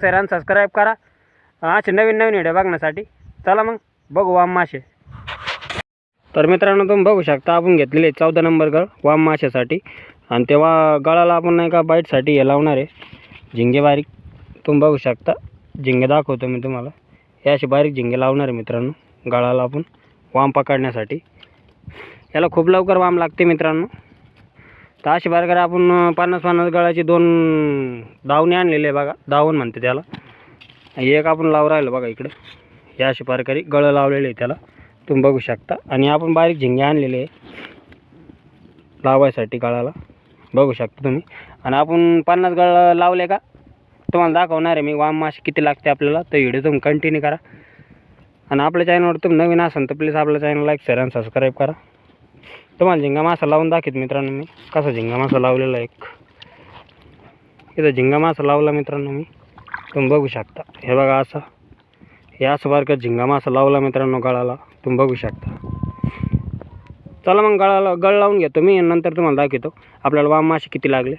सरांना सबस्क्राईब करा. असे नवीन नवीन व्हिडिओ बघण्यासाठी चला मग बघू वाम मासे. तर मित्रांनो तुम्ही बघू शकता आपण घेतलेले चौदा नंबर गळ वाम माशासाठी. आणि तेव्हा गळाला आपण नाही का बाईटसाठी हे लावणार आहे. झिंगे बारीक तुम्ही बघू शकता. झिंगे दाखवतो मी तुम्हाला. हे असे बारीक झिंगे लावणार आहे मित्रांनो गळाला आपण वाम पकडण्यासाठी. याला खूप लवकर वाम लागते मित्रांनो. तर अशी प्रकारे आपण पन्नास पन्नास गळाचे दोन धावणे आणलेले आहे बघा. दावण म्हणते त्याला. एक आपण लावून राहिलो बघा इकडे. हे अशा प्रकारे गळं लावलेले आहे त्याला. तुम्ही बघू शकता. आणि आपण बारीक झिंगे आणलेले आहे लावायसाठी गळाला. बघू शकता तुम्ही. आणि आपण पन्नास गळ लावले का? तुम्हाला दाखवणार आहे मी. वाम मासे किती लागते आपल्याला. तर व्हिडिओ तुम्ही कंटिन्यू करा. आणि आपल्या चॅनलवर तुम्ही नवीन असाल तर प्लीज आपल्या चॅनल लाईक शेअर आणि सबस्क्राईब करा. तुम्हाला झिंगा मासा लावून दाखवत मित्रांनो मी. कसा झिंगा मासा लावलेला एक. इथं झिंगा मासा लावला मित्रांनो मी. तुम्ही बघू शकता. हे बघा असा. हे असं बारका झिंगा मासा लावला मित्रांनो गळाला. तुम्ही बघू शकता. चला मग गळाला गळ लावून घेतो मी. नंतर तुम्हाला दाखवतो. आपल्याला वाम मासे किती लागले?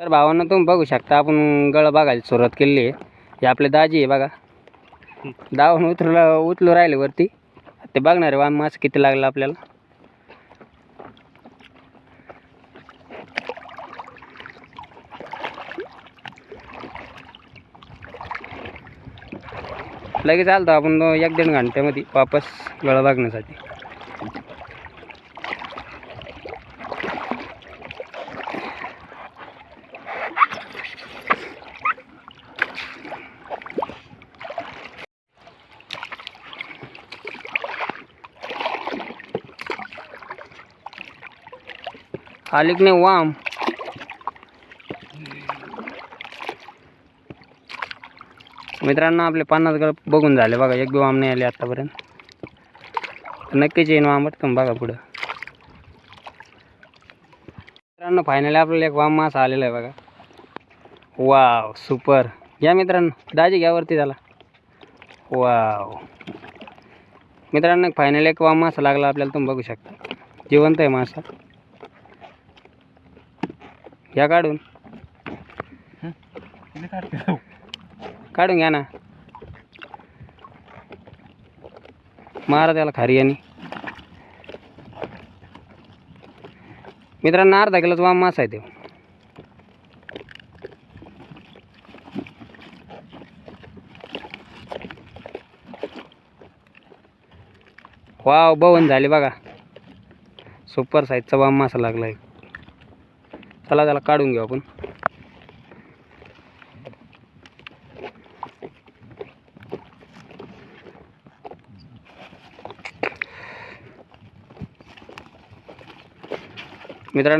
तर भावांना तुम्ही बघू शकता. आपण गळ बघायला सुरुवात केली आहे. हे आपले दाजी आहे बघा. दावून उतरलं उचलू राहिले वरती. ते बघणार आहे वाम मासे किती लागले आपल्याला? लगेच आलतो आपण एक दीड घंट्यामध्ये वापस गळा लागण्यासाठी आली की नाही वाम? मित्रांनो आपले पन्नास गळ बघून झाले बघा एक बी वाम नाही आले आत्तापर्यंत नक्कीच येईन वामट तुम्ही बघा पुढं. मित्रांनो फायनली आपल्याला एक वाम मासा आलेला आहे बघा. वाव सुपर या मित्रांनो दाजी घ्या वरती झाला वाव मित्रांनो फायनली एक वाम मासा लागला आपल्याला तुम्ही बघू शकता. जिवंत आहे मासा. या काढून. काढून घ्या ना. मारा त्याला खारी आणि मित्रांनो अर्धा किलोच वाम मासा आहे ते. वाव बवन झाले बघा. सुपर साईजचा वाम मासा लागला आहे चला त्याला काढून घेऊ आपण. मित्रांनो